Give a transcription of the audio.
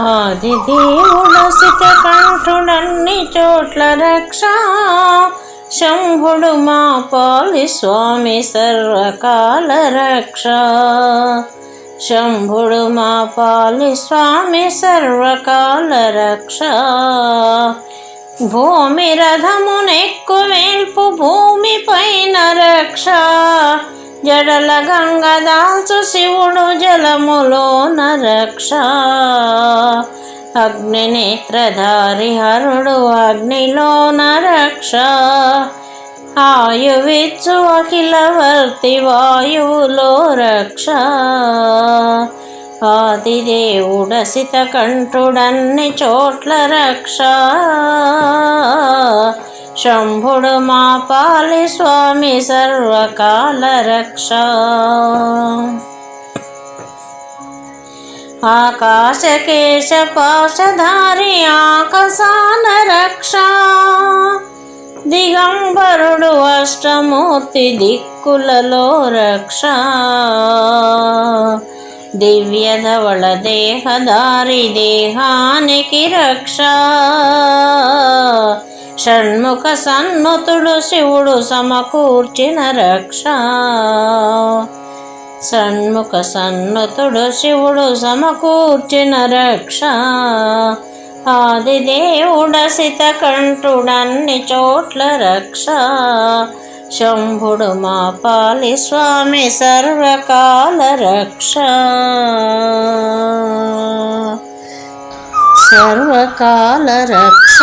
ఆది దేవుడు సిత కంఠుడన్ని చోట్ల రక్ష. శంభుడు మా పాలి స్వామి సర్వకాల రక్ష. శంభుడు మా పాలి స్వామి సర్వకాల రక్ష. భూమి రథమునెక్కు వెళ్పు భూమి పైన రక్ష. జడల గంగ దాల్చు శివుడు జలములోన రక్ష అగ్ని నేత్రధారి హరుడు అగ్నిలోన రక్ష ఆయువిచ్చు అఖిలవర్తి వాయువులో రక్ష. ఆదిదేవుడసిత కంఠుడన్ని చోట్ల రక్ష. శంభుడు మా పాలి స్వామి సర్వకాల రక్ష ఆకాశకేశ పాశధారి ఆకసాన రక్ష దిగంబరుడు అష్టమూర్తి దిక్కులలో రక్ష దివ్యధవళ దేహదారి దేహానికి రక్ష షణ్ముఖ సన్నుతుడు శివుడు సమకూర్చిన రక్ష. షణ్ముఖ సన్నుతుడు శివుడు సమకూర్చిన రక్ష. ఆదిదేవుడసిత కంఠుడన్ని చోట్ల రక్ష. శంభుడు మా పాలి స్వామి సర్వకాల రక్ష. సర్వకాల రక్ష.